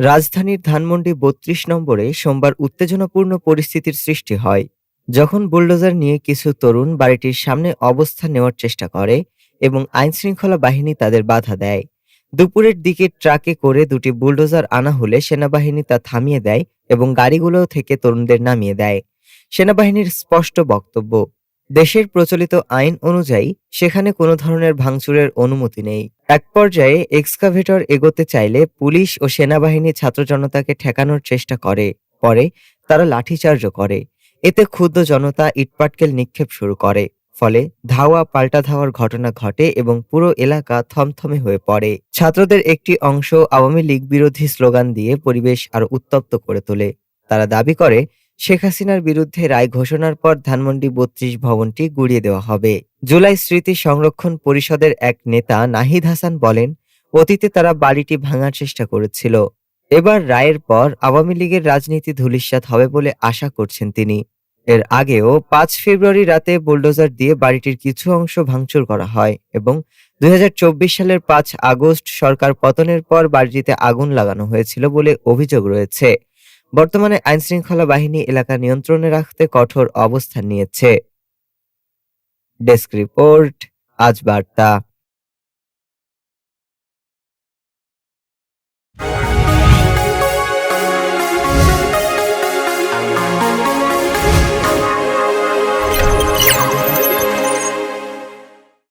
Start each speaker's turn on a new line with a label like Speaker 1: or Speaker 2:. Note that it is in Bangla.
Speaker 1: রাজধানীর ধানমন্ডি বত্রিশ নম্বরে সোমবার উত্তেজনাপূর্ণ পরিস্থিতির সৃষ্টি হয়, যখন বুলডোজার নিয়ে কিছু তরুণ বাড়িটির সামনে অবস্থান নেওয়ার চেষ্টা করে এবং আইনশৃঙ্খলা বাহিনী তাদের বাধা দেয়। দুপুরের দিকে ট্রাকে করে দুটি বুলডোজার আনা হলে সেনাবাহিনী তা থামিয়ে দেয় এবং গাড়িগুলো থেকে তরুণদের নামিয়ে দেয়। সেনাবাহিনীর স্পষ্ট বক্তব্য দেশের প্রচলিত আইন অনুযায়ী, সেখানে কোনো ধরনের ভাঙচুরের অনুমতি নেই। এক পর্যায়ে এক্সকাভেটর এগোতে চাইলে পুলিশ ও সেনাবাহিনী ছাত্র জনতাকে ঠেকানোর চেষ্টা করে, পরে তারা লাঠিচার্জও করে। এতে ক্ষুদ্র জনতা ইটপাটকেল নিক্ষেপ শুরু করে, ফলে ধাওয়া পাল্টা ধাওয়ার ঘটনা ঘটে এবং পুরো এলাকা থমথমে হয়ে পড়ে। ছাত্রদের একটি অংশ আওয়ামী লীগ বিরোধী স্লোগান দিয়ে পরিবেশ আরও উত্তপ্ত করে তোলে। তারা দাবি করে শেখ হাসিনার বিরুদ্ধে রায় ঘোষণার পর ধানমন্ডি বত্রিশ ভবনটি গুড়িয়ে দেওয়া হবে। জুলাই স্মৃতি সংরক্ষণ পরিষদের এক নেতা নাহিদ হাসান বলেন, অতীতে তারা বাড়িটি ভাঙার চেষ্টা করেছিল। এবার রায়ের পর আওয়ামী লীগের রাজনীতি ধূলিসাৎ হবে বলে আশা করছেন তিনি। এর আগেও পাঁচ ফেব্রুয়ারি রাতে বুলডোজার দিয়ে বাড়িটির কিছু অংশ ভাঙচুর করা হয় এবং দু হাজার চব্বিশ সালের পাঁচ আগস্ট সরকার পতনের পর বাড়িটিতে আগুন লাগানো হয়েছিল বলে অভিযোগ রয়েছে। বর্তমানে আইনশৃঙ্খলা বাহিনী এলাকা নিয়ন্ত্রণে রাখতে কঠোর অবস্থান নিয়েছে। ডেস্ক রিপোর্ট আজ বার্তা।